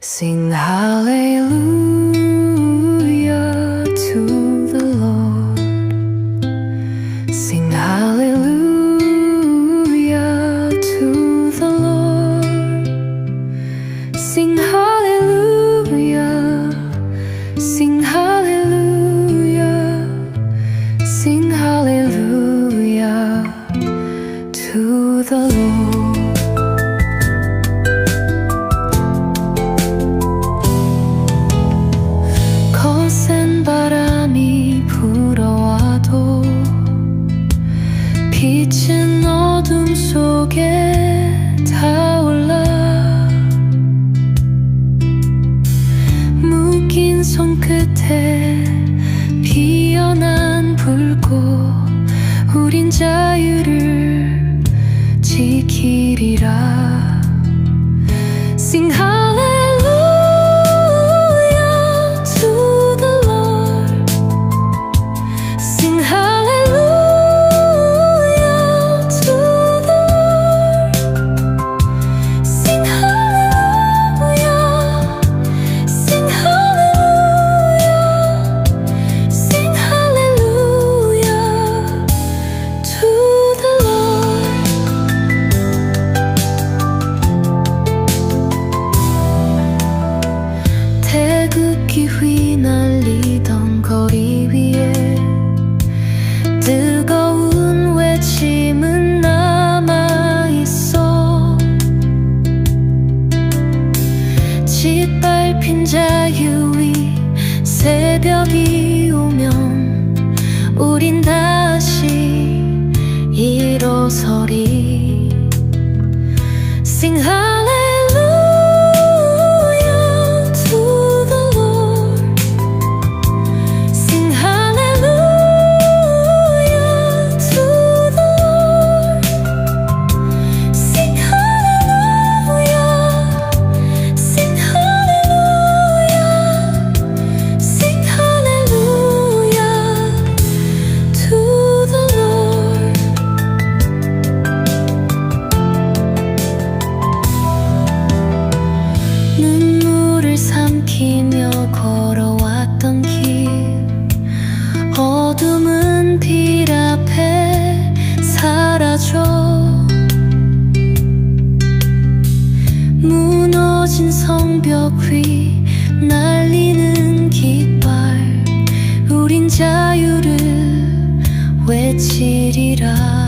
Sing hallelujah to the Lord. Sing hallelujah 우린 자유를 태극기 휘날리던 거리 위에 뜨거운 외침은 남아있어. 짓밟힌 자유의 새벽이 오면 우린 다시 일어서리. Sing hallelujah 삼키며 걸어왔던 길. 어둠은 빛 앞에 사라져. 무너진 성벽 위 날리는 깃발. 우린 자유를 외치리라